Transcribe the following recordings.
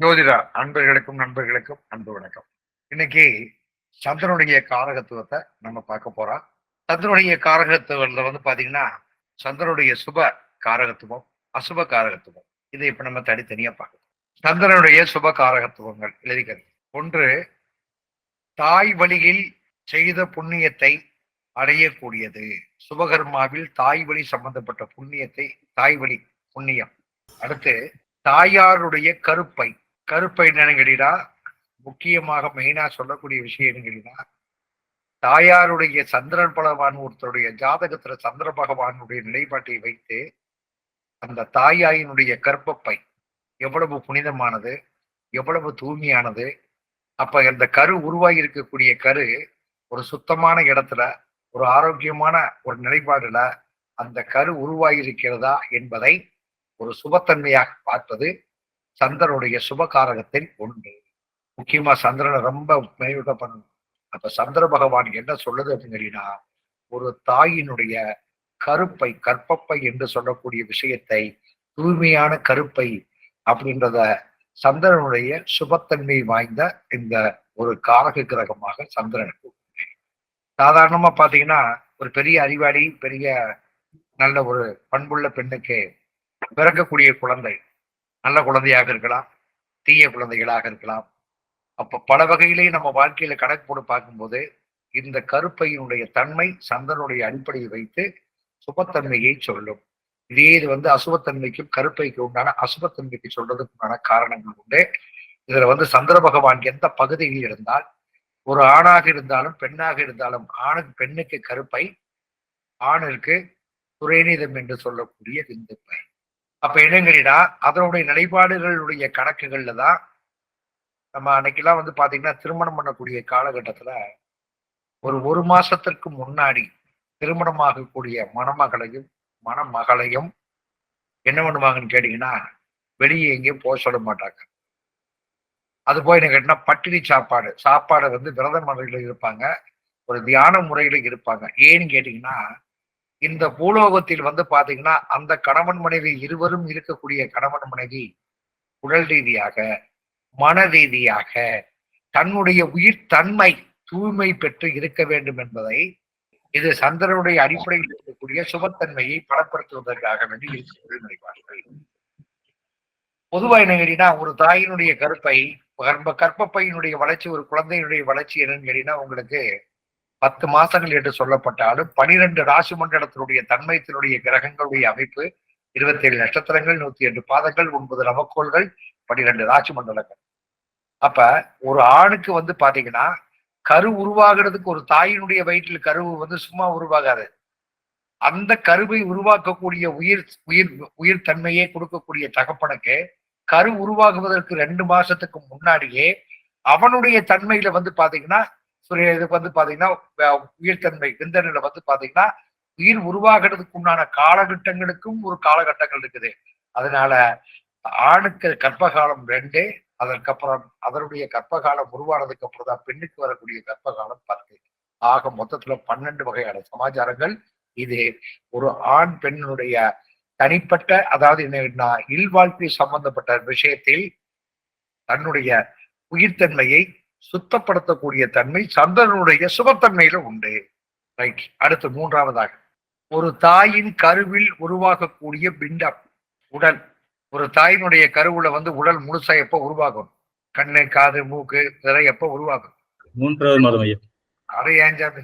ஜோதிடா அன்பர்களுக்கும் நண்பர்களுக்கும் அன்பு வணக்கம். இன்னைக்கு சந்திரனுடைய காரகத்துவத்தை நம்ம பார்க்க போறோம். சந்திரனுடைய காரகத்துவத்துல வந்து பாத்தீங்கன்னா சந்திரனுடைய சுப காரகத்துவம் அசுப காரகத்துவம். இதை இப்ப நம்ம தனித்தனியா பார்க்கணும் சந்திரனுடைய சுப காரகத்துவங்கள் எழுதிக்கிறது. ஒன்று தாய் வழியில் செய்த புண்ணியத்தை அடையக்கூடியது. சுபகர்மாவில் தாய் வழி சம்பந்தப்பட்ட புண்ணியத்தை தாய் வழி புண்ணியம். அடுத்து தாயாருடைய கருப்பை கருப்பை என்னன்னு கேட்டீங்கன்னா முக்கியமாக மெயினா சொல்லக்கூடிய விஷயம் என்ன கேட்டீங்கன்னா தாயாருடைய சந்திரன் பகவான் ஒருத்தருடைய ஜாதகத்துல சந்திர பகவானுடைய நிலைப்பாட்டை வைத்து அந்த தாயாயினுடைய கற்பப்பை எவ்வளவு புனிதமானது எவ்வளவு தூய்மையானது அப்ப அந்த கரு உருவாகி இருக்கக்கூடிய கரு ஒரு சுத்தமான இடத்துல ஒரு ஆரோக்கியமான ஒரு நிலைப்பாடுல அந்த கரு உருவாகி இருக்கிறதா என்பதை ஒரு சுபத்தன்மையாக பார்ப்பது சந்திரனுடைய சுபகாரகத்தில் ஒன்று. முக்கியமா சந்திரனை ரொம்ப மேலோட்ட பண்ணணும் அப்ப சந்திர பகவான் என்ன சொல்லுது அப்படின்னு கேட்டீங்கன்னா ஒரு தாயினுடைய கருப்பை கற்பப்பை என்று சொல்லக்கூடிய விஷயத்தை தூய்மையான கருப்பை அப்படின்றத சந்திரனுடைய சுபத்தன்மை வாய்ந்த இந்த ஒரு காரக கிரகமாக சந்திரனுக்கு சாதாரணமா பாத்தீங்கன்னா ஒரு பெரிய அறிவாளி பெரிய நல்ல ஒரு பண்புள்ள பெண்ணுக்கு பிறக்கக்கூடிய குழந்தை நல்ல குழந்தையாக இருக்கலாம் தீய குழந்தைகளாக இருக்கலாம். அப்போ பல வகையிலே நம்ம வாழ்க்கையில கணக்கு போட்டு பார்க்கும்போது இந்த கருப்பையினுடைய தன்மை சந்தனுடைய அடிப்படையை வைத்து சுபத்தன்மையை சொல்லும். இதே இது வந்து அசுபத்தன்மைக்கும் கருப்பைக்கு உண்டான அசுபத்தன்மைக்கு சொல்றதுக்கு உண்டான காரணங்கள் உண்டு. இதுல வந்து சந்திர பகவான் எந்த பகுதியில் இருந்தால் ஒரு ஆணாக இருந்தாலும் பெண்ணாக இருந்தாலும் ஆணுக்கு பெண்ணுக்கு கருப்பை ஆணிற்கு துறைநீதம் என்று சொல்லக்கூடிய விந்துப்பை. அப்ப என்னங்கிறீனா அதனுடைய நிலைப்பாடுகளுடைய கணக்குகள்ல தான் நம்ம அன்னைக்கெல்லாம் வந்து பாத்தீங்கன்னா திருமணம் பண்ணக்கூடிய காலகட்டத்துல ஒரு ஒரு மாசத்திற்கு முன்னாடி திருமணமாகக்கூடிய மணமகளையும் மணமகளையும் என்ன பண்ணுவாங்கன்னு கேட்டீங்கன்னா வெளியே எங்கேயும் போக சொல்ல மாட்டாங்க. அது போய் என்ன கேட்டீங்கன்னா பட்டினி சாப்பாடு சாப்பாடு வந்து விரத முறையில் இருப்பாங்க ஒரு தியான முறையில இருப்பாங்க. ஏன்னு கேட்டீங்கன்னா இந்த பூலோகத்தில் வந்து பாத்தீங்கன்னா அந்த கணவன் மனைவி இருவரும் இருக்கக்கூடிய கணவன் மனைவி உடல் ரீதியாக மன ரீதியாக தன்னுடைய உயிர் தன்மை தூய்மை பெற்று இருக்க வேண்டும் என்பதை இது சந்திரனுடைய அடிப்படையில் இருக்கக்கூடிய சுபத்தன்மையை பலப்படுத்துவதற்காக வேண்டி இருக்கிறது நினைப்பார்கள். பொதுவா என்ன கேட்டீங்கன்னா ஒரு தாயினுடைய கருப்பை கர்ப்ப கற்பப்பையினுடைய வளர்ச்சி ஒரு குழந்தையினுடைய வளர்ச்சி என்னன்னு கேட்டீங்கன்னா உங்களுக்கு பத்து மாசங்கள் என்று சொல்லப்பட்டாலும் பனிரெண்டு ராசி மண்டலத்தினுடைய தன்மையத்தினுடைய கிரகங்களுடைய அமைப்பு இருபத்தி ஏழு நட்சத்திரங்கள் நூத்தி எட்டு பாதங்கள் ஒன்பது நவக்கோள்கள் பனிரெண்டு ராசி மண்டலங்கள். அப்ப ஒரு ஆணுக்கு வந்து பாத்தீங்கன்னா கரு உருவாகிறதுக்கு ஒரு தாயினுடைய வயிற்றில் கருவு வந்து சும்மா உருவாகாது. அந்த கருவை உருவாக்கக்கூடிய உயிர் உயிர் உயிர் தன்மையை கொடுக்கக்கூடிய தகப்பனுக்கு கரு உருவாகுவதற்கு ரெண்டு மாசத்துக்கு முன்னாடியே அவனுடைய தன்மையில வந்து பாத்தீங்கன்னா இதுக்கு வந்து பாத்தீங்கன்னா உயிர்த்தன்மை விந்தனில வந்து பாத்தீங்கன்னா உயிர் உருவாகிறதுக்கு உண்டான காலகட்டங்களுக்கும் ஒரு காலகட்டங்கள் இருக்குது. அதனால ஆணுக்கு கர்ப்பகாலம் ரெண்டு அதற்கப்புறம் அதனுடைய கர்ப்பகாலம் உருவானதுக்கு அப்புறம் தான் பெண்ணுக்கு வரக்கூடிய கர்ப்பகாலம் பத்து. ஆக மொத்தத்துல பன்னெண்டு வகையான சமாச்சாரங்கள். இது ஒரு ஆண் பெண்ணுடைய தனிப்பட்ட அதாவது என்ன இல்வாழ்க்கை சம்பந்தப்பட்ட விஷயத்தில் தன்னுடைய உயிர்த்தன்மையை சுத்தப்படுத்தக்கூடிய தன்மை சந்திரனுடைய சுபத்தன்மையில உண்டு. ரைட். அடுத்து மூன்றாவதாக. ஒரு தாயின் கருவில் உருவாகக்கூடிய பிண்டம் உடல். ஒரு தாயினுடைய கருவுல வந்து உடல் முழுசா எப்ப உருவாகும்? கண்ணு காது மூக்கு இதெல்லாம் எப்ப உருவாகும்? மூன்றாவது மாதம் ஐயா. அதை ஏஞ்சாது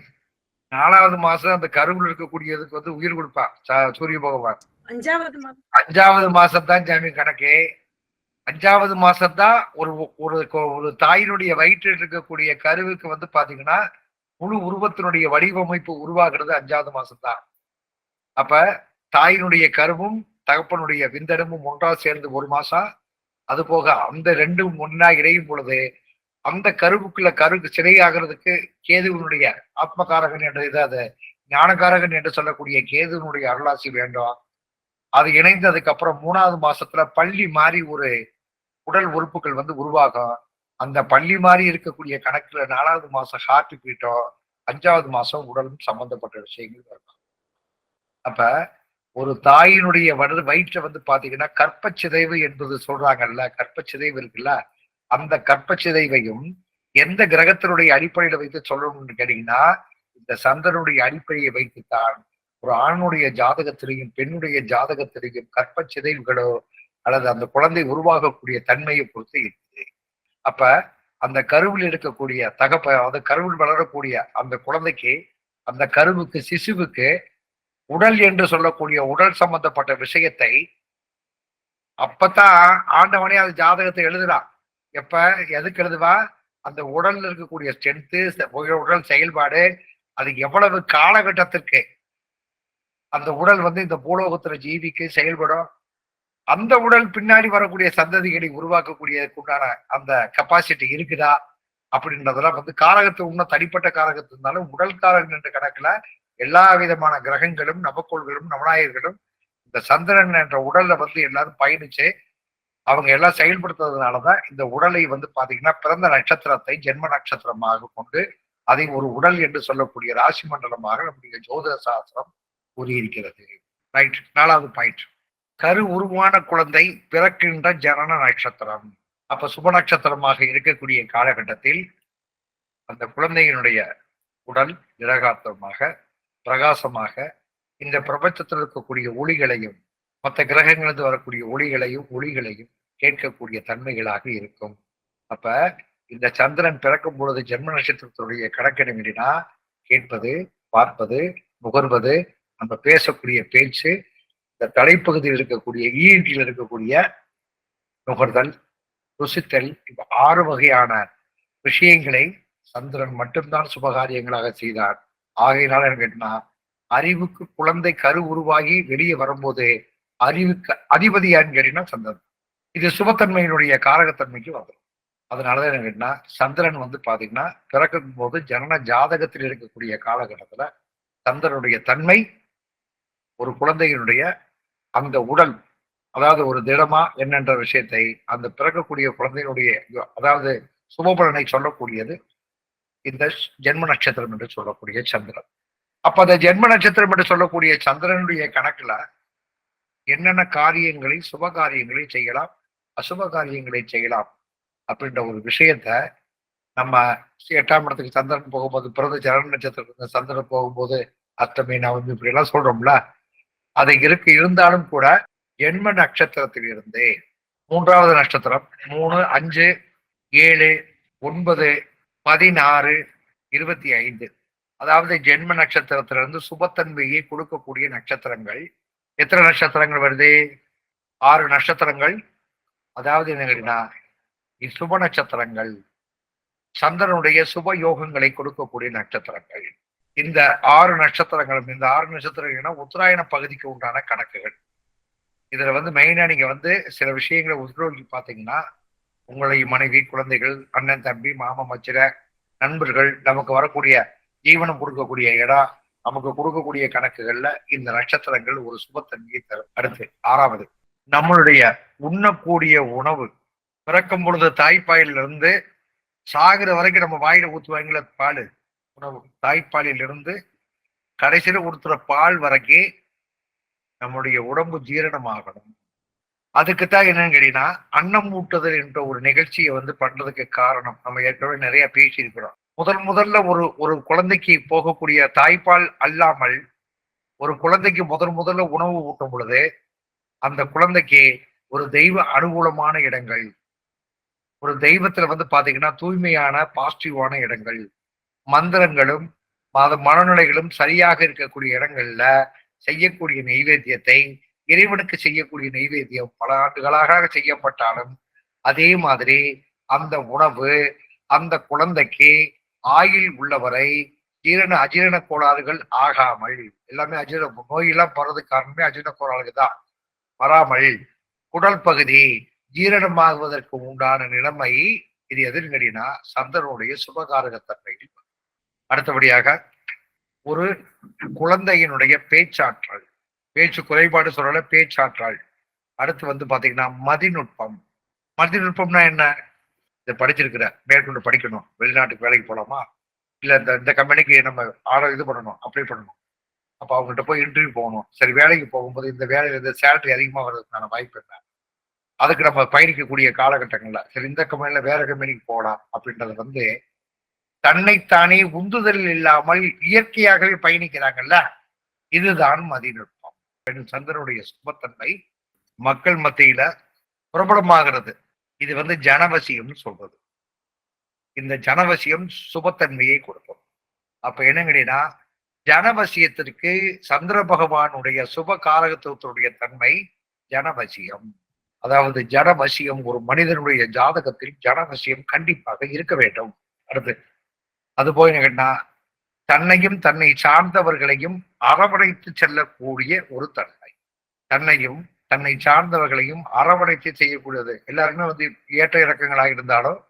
நாலாவது மாசம் அந்த கருவில் இருக்கக்கூடியதுக்கு வந்து உயிர் கொடுப்பான் ச- சூரிய பகவான். அஞ்சாவது மாதம். அஞ்சாவது மாசம் தான் ஜாமி கணக்கு. அஞ்சாவது மாசம்தான் ஒரு ஒரு ஒரு தாயினுடைய வயிற்றில் இருக்கக்கூடிய கருவுக்கு வந்து பாத்தீங்கன்னா முழு உருவத்தினுடைய வடிவமைப்பு உருவாகிறது அஞ்சாவது மாசம்தான். அப்ப தாயினுடைய கருவும் தகப்பனுடைய விந்தடமும் ஒன்றா சேர்ந்து ஒரு மாசம். அது போக அந்த ரெண்டும் ஒன்னா இணையும் பொழுது அந்த கருவுக்குள்ள கருக்கு சிறையாகிறதுக்கு கேதுவனுடைய ஆத்மகாரகன் என்ற இது அது ஞானகாரகன் என்று சொல்லக்கூடிய கேதுவனுடைய அருளாசி வேண்டும். அது இணைந்ததுக்கு அப்புறம் மூணாவது மாசத்துல பள்ளி மாறி ஒரு உடல் உறுப்புகள் வந்து உருவாகும். அந்த பள்ளி மாதிரி இருக்கக்கூடிய கணக்குல நாலாவது மாசம் ஹார்ட் பீட்டோ அஞ்சாவது மாசம் உடலும் சம்பந்தப்பட்ட விஷயங்கள் இருக்கும். அப்ப ஒரு தாயினுடைய வடு வயிற்றை வந்து பாத்தீங்கன்னா கற்பச்சிதைவு என்பது சொல்றாங்கல்ல கற்பச்சிதைவு இருக்குல்ல? அந்த கற்பச்சிதைவையும் எந்த கிரகத்தினுடைய அடிப்படையில வைத்து சொல்லணும்னு கேட்டீங்கன்னா இந்த சந்திரனுடைய அடிப்படையை வைத்துத்தான் ஒரு ஆணுடைய ஜாதகத்திலையும் பெண்ணுடைய ஜாதகத்திலையும் கற்பச்சிதைவுகளோ அல்லது அந்த குழந்தை உருவாகக்கூடிய தன்மையை பொறுத்து இருக்குது. அப்ப அந்த கருவில் இருக்கக்கூடிய தகப்ப அந்த கருவில் வளரக்கூடிய அந்த குழந்தைக்கு அந்த கருவுக்கு சிசுவுக்கு உடல் என்று சொல்லக்கூடிய உடல் சம்பந்தப்பட்ட விஷயத்தை அப்பதான் ஆண்டவனே அது ஜாதகத்தை எழுதுறான். எப்ப எதுக்கு எழுதுவா? அந்த உடல்ல இருக்கக்கூடிய ஸ்ட்ரென்த்து உடல் செயல்பாடு அது எவ்வளவு காலகட்டத்திற்கு அந்த உடல் வந்து இந்த பூலோகத்துல ஜீவிக்கு செயல்படும். அந்த உடல் பின்னாடி வரக்கூடிய சந்ததிகளை உருவாக்கக்கூடியதுக்குண்டான அந்த கெப்பாசிட்டி இருக்குதா அப்படின்றதெல்லாம் வந்து காரகத்து இன்னும் தனிப்பட்ட காரகத்து இருந்தாலும் உடல் காரகம் என்ற கணக்குல எல்லா விதமான கிரகங்களும் நவக்கோள்களும் நவநாயகர்களும் இந்த சந்திரன் என்ற உடல்ல வந்து எல்லாரும் பயணிச்சு அவங்க எல்லாம் செயல்படுத்துறதுனாலதான் இந்த உடலை வந்து பாத்தீங்கன்னா பிறந்த நட்சத்திரத்தை ஜென்ம நட்சத்திரமாக கொண்டு அதை ஒரு உடல் என்று சொல்லக்கூடிய ராசி மண்டலமாக நம்முடைய ஜோதிட சாஸ்திரம் கூறியிருக்கிறது. ரைட் நாலாவது பாயிண்ட் கரு உருவான குழந்தை பிறக்கின்ற ஜனன நட்சத்திரம். அப்ப சுப நட்சத்திரமாக இருக்கக்கூடிய காலகட்டத்தில் அந்த குழந்தையினுடைய உடல் நிரகாத்தமாக பிரகாசமாக இந்த பிரபஞ்சத்தில் இருக்கக்கூடிய ஒளிகளையும் மற்ற கிரகங்களிலிருந்து வரக்கூடிய ஒளிகளையும் ஒளிகளையும் கேட்கக்கூடிய தன்மைகளாக இருக்கும். அப்ப இந்த சந்திரன் பிறக்கும் பொழுது ஜென்ம நட்சத்திரத்தினுடைய கணக்கெடுமினா கேட்பது பார்ப்பது முகர்வது நம்ம பேசக்கூடிய பேச்சு இந்த தலைப்பகுதியில் இருக்கக்கூடிய ஈண்டியில் இருக்கக்கூடிய நுகர்தல் ருசித்தல் இப்ப ஆறு வகையான விஷயங்களை சந்திரன் மட்டும்தான் சுபகாரியங்களாக செய்தார். ஆகையினால என்ன கேட்டா அறிவுக்கு குழந்தை கரு உருவாகி வெளியே வரும்போது அறிவுக்கு அதிபதியான்னு கேட்டீங்கன்னா சந்திரன். இது சுபத்தன்மையினுடைய காரகத்தன்மைக்கு வந்துடும் அதனாலதான் என்ன கேட்டா சந்திரன் வந்து பாத்தீங்கன்னா பிறக்கும் போது ஜனன ஜாதகத்தில் இருக்கக்கூடிய காலகட்டத்துல சந்திரனுடைய தன்மை ஒரு குழந்தையினுடைய அந்த உடல் அதாவது ஒரு திடமா என்னென்ற விஷயத்தை அந்த பிறக்கக்கூடிய குழந்தையினுடைய அதாவது சுபபலனை சொல்லக்கூடியது இந்த ஜென்ம நட்சத்திரம் என்று சொல்லக்கூடிய சந்திரன். அப்ப அந்த ஜென்ம நட்சத்திரம் என்று சொல்லக்கூடிய சந்திரனுடைய கணக்குல என்னென்ன காரியங்களை சுப காரியங்களை செய்யலாம் அசுப காரியங்களை செய்யலாம் அப்படின்ற ஒரு விஷயத்த நம்ம எட்டாம் இடத்துக்கு சந்திரன் போகும்போது பிறந்த ஜன நட்சத்திரத்துக்கு சந்திரன் போகும்போது அஷ்டமி நவமி இப்படி எல்லாம் சொல்றோம்ல. அது இருக்கு இருந்தாலும் கூட ஜென்ம நட்சத்திரத்தில் இருந்து மூன்றாவது நட்சத்திரம் மூணு அஞ்சு ஏழு ஒன்பது பதினாறு இருபத்தி ஐந்து. அதாவது ஜென்ம நட்சத்திரத்திலிருந்து சுபத்தன்மையை கொடுக்கக்கூடிய நட்சத்திரங்கள். எத்தனை நட்சத்திரங்கள் வருது? ஆறு நட்சத்திரங்கள். அதாவது என்னங்கன்னா சுப நட்சத்திரங்கள். சந்திரனுடைய சுப யோகங்களை கொடுக்கக்கூடிய நட்சத்திரங்கள். இந்த ஆறு நட்சத்திரங்களும் இந்த ஆறு நட்சத்திரங்கள்னா உத்தராயண பகுதிக்கு உண்டான கணக்குகள். இதுல வந்து மெயினா நீங்க வந்து சில விஷயங்களை உத்ரோகி பாத்தீங்கன்னா உங்களை மனைவி குழந்தைகள் அண்ணன் தம்பி மாமா மச்சிர நண்பர்கள் நமக்கு வரக்கூடிய ஜீவனம் கொடுக்கக்கூடிய இடம் நமக்கு கொடுக்கக்கூடிய கணக்குகள்ல இந்த நட்சத்திரங்கள் ஒரு சுபத்தன்மையை தரும். அடுத்து ஆறாவது நம்மளுடைய உண்ணக்கூடிய உணவு. பிறக்கும் பொழுது தாய்ப்பாயிலிருந்து இருந்து சாகுற வரைக்கும் நம்ம வாயில ஊத்துவாங்கள பால். உணவு. தாய்ப்பாலில் இருந்து கடைசியில கொடுத்துற பால் வரைக்கும் நம்முடைய உடம்பு ஜீரணமாகணும். அதுக்குத்தான் என்னன்னு கேட்டீங்கன்னா அன்னம் ஊட்டுதல் என்ற ஒரு நிகழ்ச்சியை வந்து பண்றதுக்கு காரணம். நம்ம ஏற்கனவே நிறைய பேசியிருக்கிறோம். முதல் முதல்ல ஒரு ஒரு குழந்தைக்கு போகக்கூடிய தாய்ப்பால் அல்லாமல் ஒரு குழந்தைக்கு முதல் முதல்ல உணவு ஊட்டும் பொழுது அந்த குழந்தைக்கு ஒரு தெய்வ அனுகூலமான இடங்கள் ஒரு தெய்வத்துல வந்து பாத்தீங்கன்னா தூய்மையான பாசிட்டிவான இடங்கள் மந்திரங்களும் மனநிலைகளும் சரியாக இருக்கக்கூடிய இடங்கள்ல செய்யக்கூடிய நைவேத்தியத்தை இறைவனுக்கு செய்யக்கூடிய நைவேத்தியம் பல ஆண்டுகளாக செய்யப்பட்டாலும் அதே மாதிரி அந்த உணவு அந்த குழந்தைக்கு ஆயில் உள்ளவரை ஜீரண அஜீரண கோளாறுகள் ஆகாமல் எல்லாமே அஜீரண நோயெல்லாம் போறதுக்கு காரணமே அஜீரண கோளாறுகள் தான். வராமல் குடல் பகுதி ஜீரணமாகுவதற்கு உண்டான நிலைமை இது எதிர்கடினா சந்திரனுடைய சுபகாரகத்தன்மை அடுத்தபடியாக ஒரு குழந்தையினுடைய பேச்சாற்றல் பேச்சு குறைபாடு சொல்லல பேச்சாற்றல். அடுத்து வந்து பாத்தீங்கன்னா மதிநுட்பம். மதிநுட்பம்னா என்ன? இதை படிச்சிருக்கிற மேற்கொண்டு படிக்கணும். வெளிநாட்டுக்கு வேலைக்கு போகலாமா இல்ல இந்த இந்த கம்பெனிக்கு நம்ம ஆர்டர் இது பண்ணணும் அப்ளை பண்ணணும். அப்ப அவங்ககிட்ட போய் இன்டர்வியூ போகணும். சரி வேலைக்கு போகும்போது இந்த வேலையில இந்த சேலரி அதிகமா வர்றதுக்கான வாய்ப்பு என்ன? அதுக்கு நம்ம பயணிக்கக்கூடிய காலகட்டங்கள்ல சரி இந்த கம்பெனில வேற கம்பெனிக்கு போகலாம் அப்படின்றது வந்து தன்னைத்தானே உந்துதல் இல்லாமல் இயற்கையாகவே பயணிக்கிறாங்கல்ல? இதுதான் மதிநுட்பம். பெண் சந்திரனுடைய சுபத்தன்மை மக்கள் மத்தியில பிரபலமாகிறது. இது வந்து ஜனவசியம்னு சொல்றது. இந்த ஜனவசியம் சுபத்தன்மையை கொடுக்கும். அப்ப என்ன கேட்டீங்கன்னா ஜனவசியத்திற்கு சந்திர பகவானுடைய சுப காரகத்துவத்தினுடைய தன்மை ஜனவசியம். அதாவது ஜனவசியம் ஒரு மனிதனுடைய ஜாதகத்தில் ஜனவசியம் கண்டிப்பாக இருக்க வேண்டும். அடுத்து அது போய் என்ன கேட்டா தன்னையும் தன்னை சார்ந்தவர்களையும் அரவணைத்து செல்லக்கூடிய ஒரு தன்மை. தன்னையும் தன்னை சார்ந்தவர்களையும் அரவணைத்து செய்யக்கூடியது. எல்லாருக்குமே வந்து ஏற்ற இறக்கங்களாக இருந்தாலும்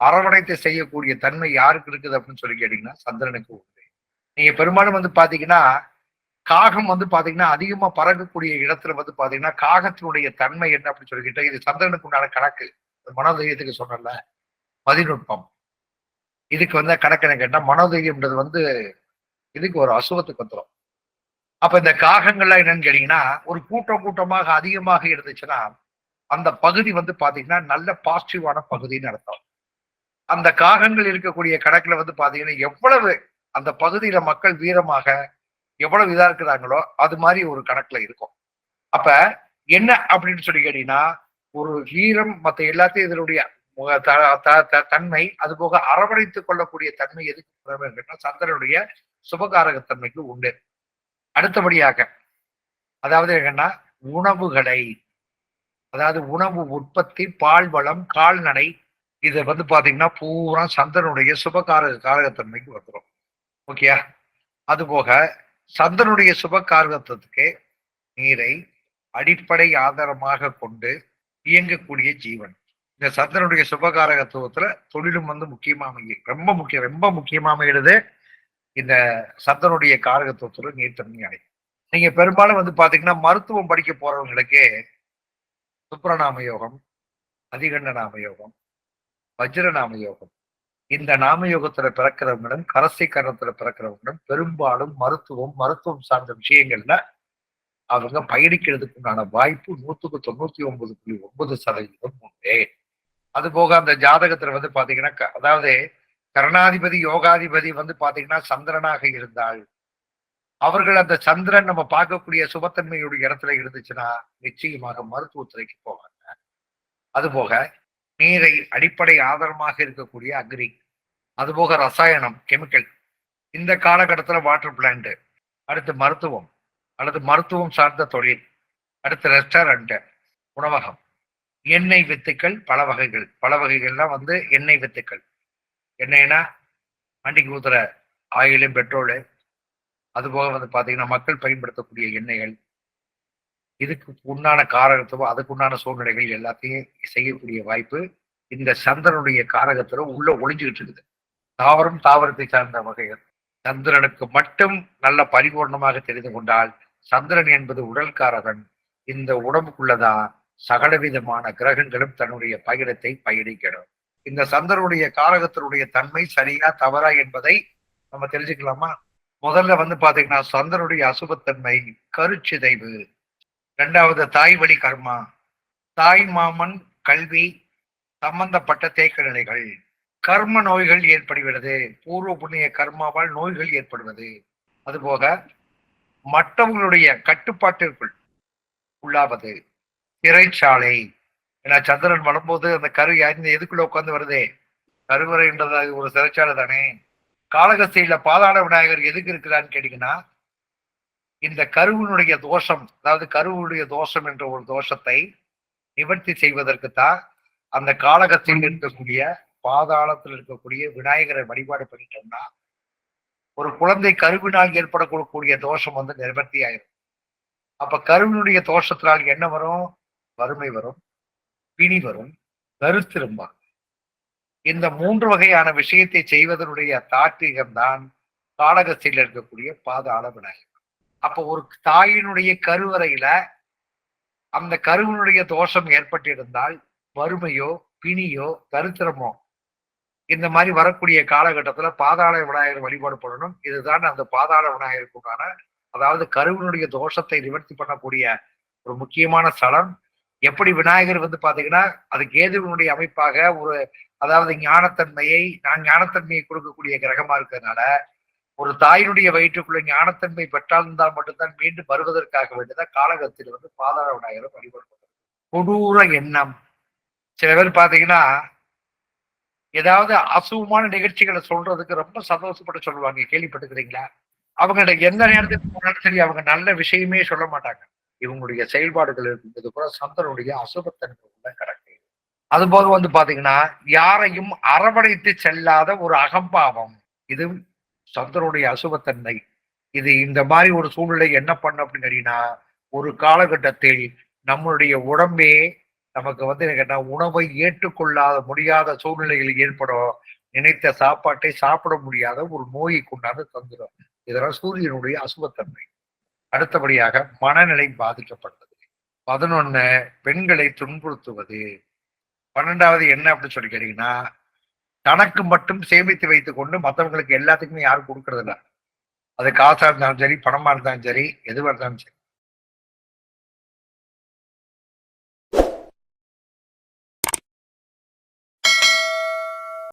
அரவணைத்து செய்யக்கூடிய தன்மை யாருக்கு இருக்குது அப்படின்னு சொல்லி கேட்டீங்கன்னா சந்திரனுக்கு உண்டு. நீங்க பெரும்பாலும் வந்து பாத்தீங்கன்னா காகம் வந்து பாத்தீங்கன்னா அதிகமா பறக்கக்கூடிய இடத்துல வந்து பாத்தீங்கன்னா காகத்தினுடைய தன்மை என்ன அப்படின்னு சொல்லிக்கிட்டா இது சந்திரனுக்கு உண்டான கணக்கு. மனோதைரியத்துக்கு சொன்னல மதிநுட்பம் இதுக்கு வந்து கணக்கு கேட்டால் கேட்டா மனோதைரியம்ன்றது வந்து இதுக்கு ஒரு அசுவத்துக்கு வந்துடும் அப்ப இந்த காகங்கள்லாம் என்னன்னு கேட்டீங்கன்னா ஒரு கூட்டம் கூட்டமாக அதிகமாக இருந்துச்சுன்னா அந்த பகுதி வந்து பாத்தீங்கன்னா நல்ல பாசிட்டிவான பகுதின்னு அர்த்தம். அந்த காகங்கள் இருக்கக்கூடிய கணக்குல வந்து பாத்தீங்கன்னா எவ்வளவு அந்த பகுதியில மக்கள் வீரமாக எவ்வளவு இதா இருக்கிறாங்களோ அது மாதிரி ஒரு கணக்குல இருக்கும். அப்ப என்ன அப்படின்னு சொல்லி கேட்டீங்கன்னா ஒரு வீரம் மத்த எல்லாத்தையும் இதனுடைய தன்மை அது போக அரவணைத்துக் கொள்ளக்கூடிய தன்மை எதுக்கு சந்திரனுடைய சுபகாரகத்தன்மைக்கு உண்டு. அடுத்தபடியாக அதாவது என்னன்னா உணவுகளை அதாவது உணவு உற்பத்தி பால்வளம் கால்நடை இதை வந்து பாத்தீங்கன்னா பூரா சந்திரனுடைய சுபகாரக காரகத்தன்மைக்கு வந்துடும் ஓகேயா அது போக சந்திரனுடைய சுபகாரகத்துக்கு நீரை அடிப்படை ஆதாரமாக கொண்டு இயங்கக்கூடிய ஜீவன். இந்த சந்திரனுடைய சுபகாரகத்துவத்துல தொழிலும் வந்து முக்கியமா அமையும். ரொம்ப முக்கியம் ரொம்ப முக்கியமா அமைகிறது இந்த சந்திரனுடைய காரகத்துவத்துல நீர்த்தன்மை அடையும். நீங்க பெரும்பாலும் வந்து பாத்தீங்கன்னா மருத்துவம் படிக்க போறவங்களுக்கு சுப்ரநாம யோகம் அதிகண்ட நாம யோகம் வஜ்ரநாம யோகம் இந்த நாம யோகத்துல பிறக்கிறவங்களும் கரசை கரணத்துல பிறக்கிறவங்களும் பெரும்பாலும் மருத்துவம் மருத்துவம் சார்ந்த விஷயங்கள்ல அவங்க பயணிக்கிறதுக்கு உண்டான வாய்ப்பு நூத்துக்கு தொண்ணூத்தி ஒன்பது புள்ளி ஒன்பது சதவீதம் உண்டு. அது போக அந்த ஜாதகத்துல வந்து பாத்தீங்கன்னா க- அதாவது கருணாதிபதி யோகாதிபதி வந்து பாத்தீங்கன்னா சந்திரனாக இருந்தால் அவர்கள் அந்த சந்திரன் நம்ம பார்க்கக்கூடிய சுபத்தன்மையுடைய இடத்துல இருந்துச்சுன்னா நிச்சயமாக மருத்துவத்துறைக்கு போவாங்க. அதுபோக நீரை அடிப்படை ஆதாரமாக இருக்கக்கூடிய அக்ரி அதுபோக ரசாயனம் கெமிக்கல் இந்த காலகட்டத்துல வாட்டர் பிளான்ட் அடுத்து மருத்துவம் அல்லது மருத்துவம் சார்ந்த தொழில் அடுத்து ரெஸ்டாரண்ட் உணவகம் எண்ணெய் வித்துக்கள் பல வகைகள். பல வகைகள்லாம் வந்து எண்ணெய் வித்துக்கள். எண்ணெய்னா வண்டிக்கு ஊத்துற ஆயிலு பெட்ரோலு. அதுபோக வந்து பார்த்தீங்கன்னா மக்கள் பயன்படுத்தக்கூடிய எண்ணெய்கள். இதுக்கு உண்டான காரகத்துவம் அதுக்கு உண்டான சூழ்நிலைகள் எல்லாத்தையும் செய்யக்கூடிய வாய்ப்பு இந்த சந்திரனுடைய காரகத்துல உள்ள ஒளிஞ்சுக்கிட்டு இருக்குது. தாவரம் தாவரத்தை சார்ந்த வகைகள். சந்திரனுக்கு மட்டும் நல்ல பரிபூர்ணமாக தெரிந்து கொண்டால் சந்திரன் என்பது உடல்காரகன் இந்த உடம்புக்குள்ளதான் சகலவிதமான கிரகங்களும் தன்னுடைய பயணத்தை பயணிக்கணும் இந்த சந்தருடைய காரகத்தினுடைய தன்மை சரியா தவறா என்பதை நம்ம தெரிஞ்சுக்கலாமா? முதல்ல வந்து பாத்தீங்கன்னா சந்தருடைய அசுபத்தன்மை கருச்சிதைவு. இரண்டாவது தாய் வழி கர்மா. தாய் மாமன் கல்வி சம்பந்தப்பட்ட தேக்க நிலைகள் கர்ம நோய்கள் ஏற்படுகிறது. பூர்வ புண்ணிய கர்மாவால் நோய்கள் ஏற்படுவது. அதுபோக மற்றவங்களுடைய கட்டுப்பாட்டிற்குள் உள்ளாவது. சிறைச்சாலை ஏன்னா சந்திரன் வரும்போது அந்த கரு இந்த எதுக்குள்ள உட்கார்ந்து வருதே? கருவறைன்றது அது ஒரு சிறைச்சாலை தானே? காளகஸ்தியில பாதாள விநாயகர் எதுக்கு இருக்கிறான்னு கேட்டீங்கன்னா இந்த கருவினுடைய தோஷம் அதாவது கருவுடைய தோஷம் என்ற ஒரு தோஷத்தை நிவர்த்தி செய்வதற்கு தான் அந்த காலகத்தில் இருக்கக்கூடிய பாதாளத்தில் இருக்கக்கூடிய விநாயகரை வழிபாடு பண்ணிட்டோம்னா ஒரு குழந்தை கருவினால் ஏற்படக்கூடிய தோஷம் வந்து நிவர்த்தி ஆயிரும் அப்ப கருவினுடைய தோஷத்தினால் என்ன வரும்? வறுமை வரும் பிணி வரும் கருத்திரும்பா இந்த மூன்று வகையான விஷயத்தை செய்வதனுடைய தாத்வீகம் காடகத்தில் இருக்கக்கூடிய பாதாள விநாயகர். அப்போ ஒரு தாயினுடைய கருவறையில அந்த கருவினுடைய தோஷம் ஏற்பட்டிருந்தால் வறுமையோ பிணியோ தருத்திரமோ இந்த மாதிரி வரக்கூடிய காலகட்டத்துல பாதாள விநாயகர் வழிபாடு பண்ணணும். இதுதான் அந்த பாதாள விநாயகருக்குண்டான அதாவது கருவினுடைய தோஷத்தை நிவர்த்தி பண்ணக்கூடிய ஒரு முக்கியமான ஸ்தலம். எப்படி விநாயகர் வந்து பாத்தீங்கன்னா அது கேதுவினுடைய அமைப்பாக ஒரு அதாவது ஞானத்தன்மையை நான் ஞானத்தன்மையை கொடுக்கக்கூடிய கிரகமா இருக்கிறதுனால ஒரு தாயினுடைய வயிற்றுக்குள்ள ஞானத்தன்மை பெற்றால்தான் மட்டும்தான் மீண்டும் வருவதற்காக வேண்டியதான் காலகத்தில் வந்து பாதாள விநாயகரை வழிபடுவது. கொடூர எண்ணம். சில பேர் பாத்தீங்கன்னா ஏதாவது அசுவமான நிகழ்ச்சிகளை சொல்றதுக்கு ரொம்ப சந்தோஷப்பட்டு சொல்லுவாங்க. கேள்விப்பட்டுக்கிறீங்களா அவங்க எந்த நேரத்துக்கு போனாலும் சரி அவங்க நல்ல விஷயமே சொல்ல மாட்டாங்க. இவங்களுடைய செயல்பாடுகள் இருக்கும்போது கூட சந்தனுடைய அசுபத்தன்மை கிடக்கு கணக்கு அதுபோக வந்து பாத்தீங்கன்னா யாரையும் அரவணைத்து செல்லாத ஒரு அகம்பாவம். இது சந்தனுடைய அசுபத்தன்மை. இது இந்த மாதிரி ஒரு சூழ்நிலை என்ன பண்ண அப்படின்னு கேட்டீங்கன்னா ஒரு காலகட்டத்தில் நம்மளுடைய உடம்பே நமக்கு வந்து என்ன கேட்டா உணவை ஏற்றுக்கொள்ளாத முடியாத சூழ்நிலைகள் ஏற்படும். நினைத்த சாப்பாட்டை சாப்பிட முடியாத ஒரு நோயை கொண்டாந்து தந்துடும் இதெல்லாம் சூரியனுடைய அசுபத்தன்மை. அடுத்தபடியாக மனநிலை பாதிக்கப்பட்டது. பதினொன்னு பெண்களை துன்புறுத்துவது. பன்னெண்டாவது என்ன அப்படின்னு சொல்லி கேட்டீங்கன்னா தனக்கு மட்டும் சேமித்து வைத்துக் கொண்டு மற்றவங்களுக்கு எல்லாத்துக்குமே யாரும் கொடுக்கறது இல்லை அது காசா இருந்தாலும் சரி பணமா இருந்தாலும் சரி எதுவா இருந்தாலும் சரி.